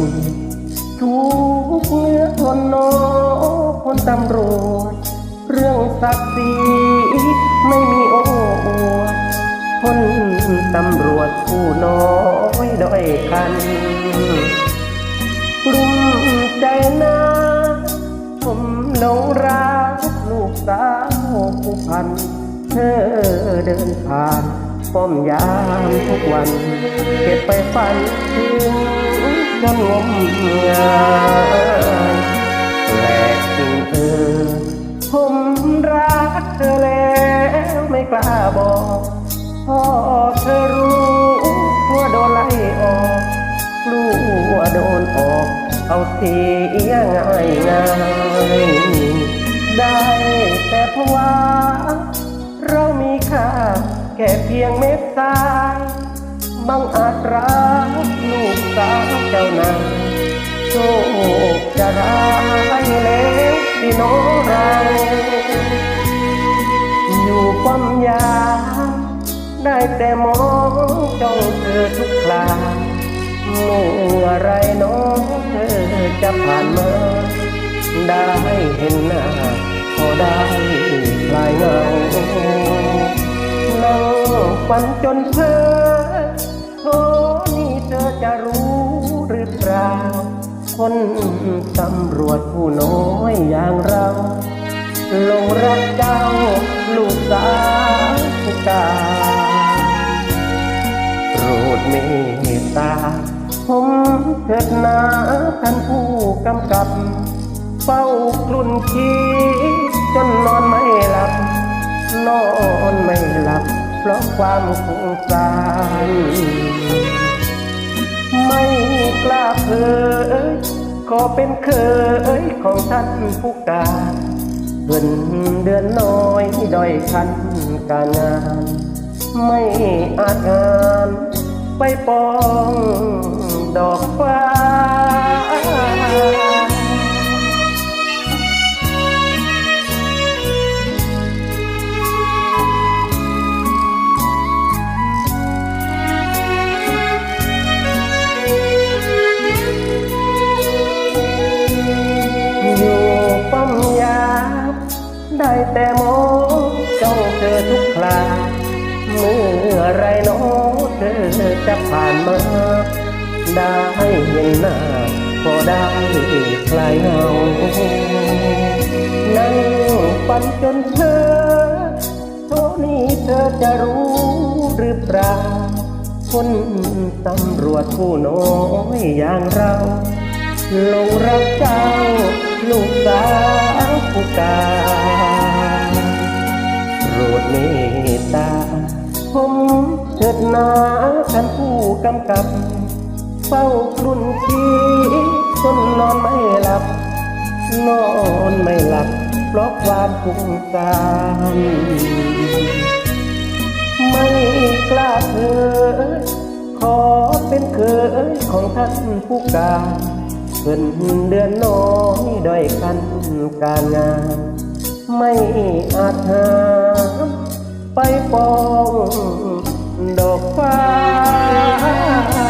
นทุกเนื้อทนโนคนตำรวจ เรื่องศักดิ์ศรีไม่มีโอ้อวดคนตำรวจผู้น้อยด้อยคันกลุ่มใจนะผมหลงรักลูกสาวผู้พัน เธอเดินผ่านป้อมยามทุกวัน เก็บไปฝันถึง จนงมงายแปลกจริงเธอผมรักเธอแล้วไม่กล้าบอกพ่อเธอรู้ว่าโดนไล่ออกกลัวโดนออก เอาเสียง่ายง่ายได้แต่เพราะว่า เรามีค่าแค่เพียงเม็ดทรายบังอาจรัก สาวเจ้านายโชคจะร้ายแล้วสิโนเราอยู่ป้อมยา ได้แต่มองจ้องเธอทุกคราเมื่อไรน้องเธอจะผ่านมา ได้เห็นหน้าพอได้คลายเงานั่งฝันจนเพ้อ คนตำรวจผู้น้อยอย่างเราหลงรักเจ้าลูกสาวกาโปรดเมตตา ผมเถิดนาท่านผู้กำกับ เฝ้ากลุ่นคิดจนนอนไม่หลับ นอนไม่หลับ เพราะความสงสารไม่กล้าเผย ขอเป็นเคยของท่านผู้การเงินเดือนน้อยด้อยคันการงาน ไม่อาจงานไปปอง ทุกคราเมื่อไรน้องเธอจะผ่านมา ได้เห็นหน้าก็ได้คลายเหงานั่งฝันจนเธอโทนี้เธอจะรู้หรือเปล่าคนตำรวจผู้น้อยอย่างเราลงรักเจ้า ลูกสาวผู้กา เถิดนาท่านผู้กำกับ เฝ้ากลุ่นชีจนนอนไม่หลับ นอนไม่หลับ เพราะความคุ้งสารไม่กล้าเผยขอเป็นเคยของท่านผู้การเงินเดือนน้อยด้อยคันการงาน ไม่อาจหาไปปอง ดอกฟ้า